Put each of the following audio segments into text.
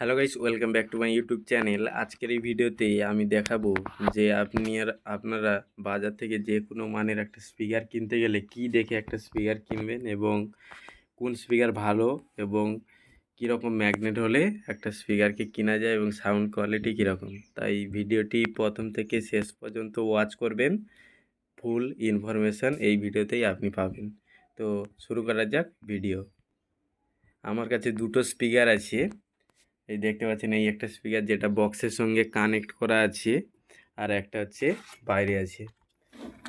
Hello guys welcome back to my YouTube channel আজকের এই ভিডিওতে আমি দেখাবো যে আপনি আর আপনারা বাজার থেকে যে কোনো মানের একটা স্পিকার কিনতে গেলে কি দেখে একটা স্পিকার কিনবেন এবং কোন স্পিকার ভালো এবং কীরকম ম্যাগনেট হলে একটা স্পিকারকে কেনা যায় এবং সাউন্ড কোয়ালিটি কীরকম। তাই ভিডিওটি প্রথম থেকে শেষ পর্যন্ত ওয়াচ করবেন। ফুল ইনফরমেশান এই ভিডিওতেই আপনি পাবেন। তো শুরু করা যাক ভিডিও আমার কাছে দুটো স্পিকার আছে। এই দেখতে পাচ্ছেন, এই একটা স্পিকার যেটা বক্সের সঙ্গে কানেক্ট করা আছে আর একটা হচ্ছে বাইরে আছে।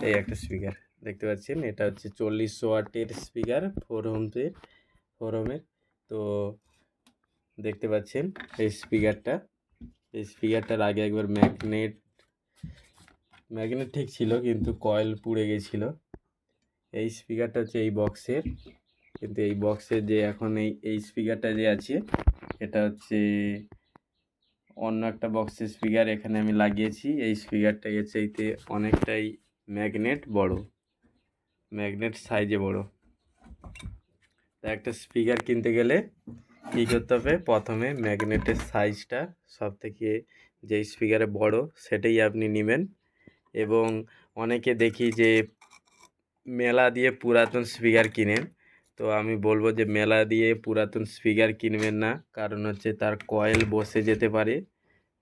এই একটা স্পিকার দেখতে পাচ্ছেন? এটা হচ্ছে চল্লিশ ওয়াটের স্পিকার ফোর হোমসের ফোর হোমের তো দেখতে পাচ্ছেন এই স্পিকারটা এই স্পিকারটার আগে একবার ম্যাগনেট ম্যাগনেট ঠিক ছিল, কিন্তু কয়েল পুড়ে গেছিল। এই স্পিকারটা হচ্ছে এই বক্সের কিন্তু এই বক্সের যে এখন এই এই স্পিকারটা যে আছে এটা হচ্ছে অন্য একটা বক্সের স্পিকার এখানে আমি লাগিয়েছি। এই স্পিকারটা এর চাইতে অনেকটাই ম্যাগনেট বড়। ম্যাগনেট সাইজে বড়। তা একটা স্পিকার কিনতে গেলে কী করতে হবে? প্রথমে ম্যাগনেটের সাইজটা সব থেকে যেই স্পিকারে বড়, সেটাই আপনি নেবেন। এবং অনেকে দেখি যে মেলা দিয়ে পুরাতন স্পিকার কিনেন। তো আমি বলব যে মেলা দিয়ে পুরাতন স্পিকার কিনবেন না। কারণ হচ্ছে তার কয়েল বসে যেতে পারে।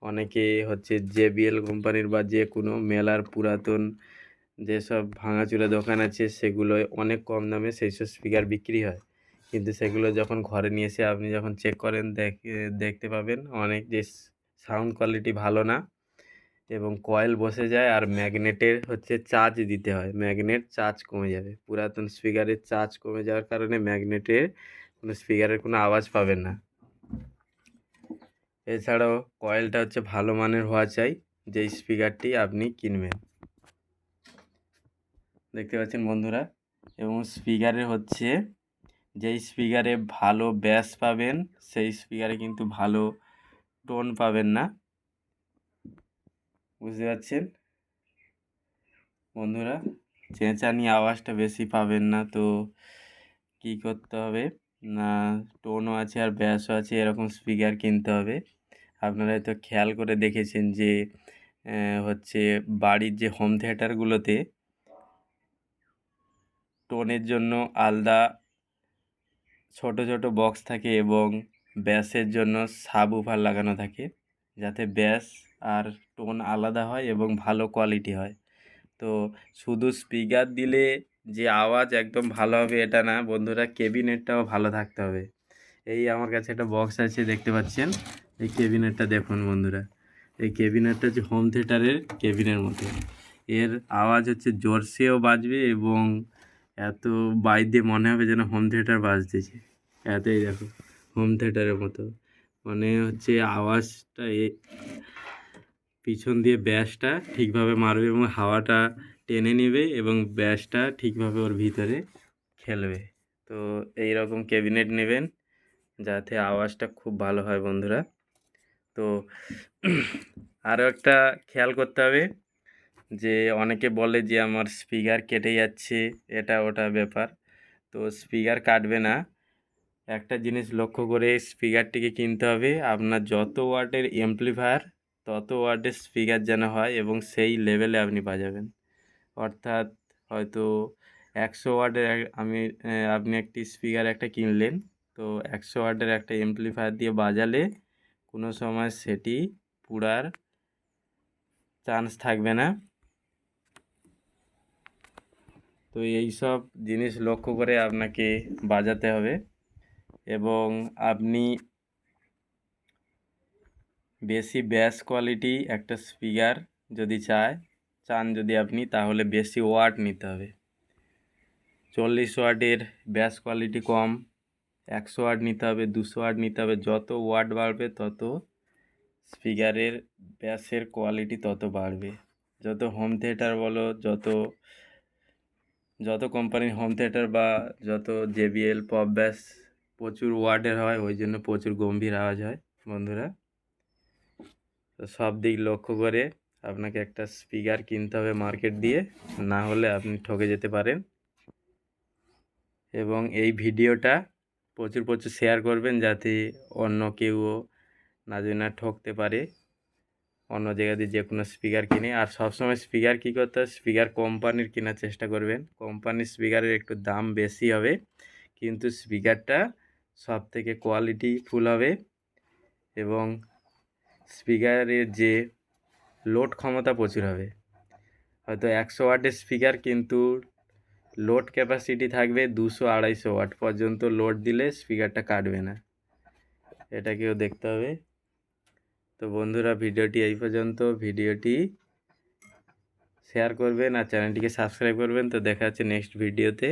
অনেকে হচ্ছে জে জেবিএল কোম্পানির বা যে কোনো মেলার পুরাতন যেসব ভাঙাচুরা দোকান আছে, সেগুলো অনেক কম দামে সেই সব স্পিকার বিক্রি হয়। কিন্তু সেগুলো যখন ঘরে নিয়ে এসে আপনি যখন চেক করেন, দেখ, দেখতে পাবেন অনেক যে সাউন্ড কোয়ালিটি ভালো না। এবং কয়েল বসে যায় আর ম্যাগনেটের হচ্ছে চার্জ দিতে হয়। ম্যাগনেট চার্জ কমে যাবে। পুরাতন স্পিকারের চার্জ কমে যাওয়ার কারণে ম্যাগনেটের কোনো স্পিকারের কোনো আওয়াজ পাবেন না। এছাড়াও কয়েলটা হচ্ছে ভালো মানের হওয়া চাই, যেই স্পিকারটি আপনি কিনবেন। দেখতে পাচ্ছেন বন্ধুরা, এবং স্পিকারে হচ্ছে যেই স্পিকারে ভালো ব্যাস পাবেন, সেই স্পিকারে কিন্তু ভালো টোন পাবেন না। বুঝতে পারছেন? বন্ধুরা, চেঁচানি আওয়াজটা বেশি পাবেন না, তো কী করতে হবে? না, টোনও আছে আর ব্যাসও আছে, এরকম স্পিকার কিনতে হবে। আপনারা হয়তো খেয়াল করে দেখেছেন যে হচ্ছে বাড়ির যে হোম থিয়েটারগুলোতে টোনের জন্য আলাদা ছোট ছোট বক্স থাকে এবং ব্যাসের জন্য সাব উফার লাগানো থাকে, যাতে ব্যাস আর টোন আলাদা হয় এবং ভালো কোয়ালিটি হয়। তো শুধু স্পিকার দিলে যে আওয়াজ একদম ভালো হবে এটা না, বন্ধুরা কেবিনেটটাও ভালো থাকতে হবে। এই আমার কাছে একটা বক্স আছে, দেখতে পাচ্ছেন? এই কেবিনেটটা দেখুন বন্ধুরা। এই কেবিনেটটা হচ্ছে হোম থিয়েটারের কেবিনের মতো এর আওয়াজ হচ্ছে জোরসেও বাজবে এবং এত বাইর দিয়ে মনে হবে যেন হোম থিয়েটার বাজতেছে। এতই দেখো, হোম থিয়েটারের মতো। মানে হচ্ছে আওয়াজটা পিছন দিয়ে ব্যাসটা ঠিকভাবে মারবে এবং হাওয়াটা টেনে নেবে এবং ব্যাসটা ঠিকভাবে ওর ভিতরে খেলবে। তো এই রকম ক্যাবিনেট নেবেন যাতে আওয়াজটা খুব ভালো হয় বন্ধুরা। তো আরও একটা খেয়াল করতে হবে যে অনেকে বলে যে আমার স্পিকার কেটে যাচ্ছে, এটা ওটা ব্যাপার। তো স্পিকার কাটবে না। একটা জিনিস লক্ষ্য করে স্পিকারটিকে কিনতে হবে। আপনার যত ওয়াটের এমপ্লিফায়ার তত ওয়ার্ডের স্পিকার যেন হয় এবং সেই লেভেলে আপনি বাজাবেন। অর্থাৎ হয়তো একশো ওয়ার্ডের আমি আপনি একটি স্পিকার একটা কিনলেন, তো একশো ওয়ার্ডের একটা এমপ্লিফায়ার দিয়ে বাজালে কোনো সময় সেটি পুরার চান্স থাকবে না। তো এই সব জিনিস লক্ষ্য করে আপনাকে বাজাতে হবে এবং আপনি বেশি ব্যাস কোয়ালিটি একটা স্পিকার যদি চায়, চান যদি আপনি, তাহলে বেশি ওয়াট নিতে হবে। চল্লিশ ওয়াটের ব্যাস কোয়ালিটি কম, একশো ওয়াট নিতে হবে, দুশো ওয়াট নিতে হবে, যত ওয়াট বাড়বে তত স্পিকারের ব্যাসের কোয়ালিটি তত বাড়বে। যত হোম থিয়েটার বলো, যত যত কোম্পানির হোম থিয়েটার বা যত জেবিএল পপ ব্যাস প্রচুর ওয়াটের হয়, ওই জন্য প্রচুর গম্ভীর আওয়াজ হয় বন্ধুরা। তো সব দিক লক্ষ্য করে আপনাকে একটা স্পিকার কিনতে হবে মার্কেট দিয়ে, না হলে আপনি ঠকে যেতে পারেন। এবং এই ভিডিওটা প্রচুর প্রচুর শেয়ার করবেন যাতে অন্য কেউ না যদি না ঠকতে পারে, অন্য জায়গা দিয়ে যে কোনো স্পিকার কিনে। আর সবসময় স্পিকার কী করতে হয় স্পিকার কোম্পানির কেনার চেষ্টা করবেন। কোম্পানির স্পিকারের একটু দাম বেশি হবে, কিন্তু স্পিকারটা সব থেকে কোয়ালিটি ফুল হবে। এবং স্পিকারের যে লোড ক্ষমতা প্রচুর হবে। হয়তো একশো ওয়াটের স্পিকার কিন্তু লোড ক্যাপাসিটি থাকবে দুশো আড়াইশো ওয়াট পর্যন্ত লোড দিলে স্পিকারটা কাটবে না। এটাকেও দেখতে হবে। তো বন্ধুরা, ভিডিওটি এই পর্যন্ত। ভিডিওটি শেয়ার করবেন আর চ্যানেলটিকে সাবস্ক্রাইব করবেন। তো দেখা হচ্ছে নেক্সট ভিডিওতে।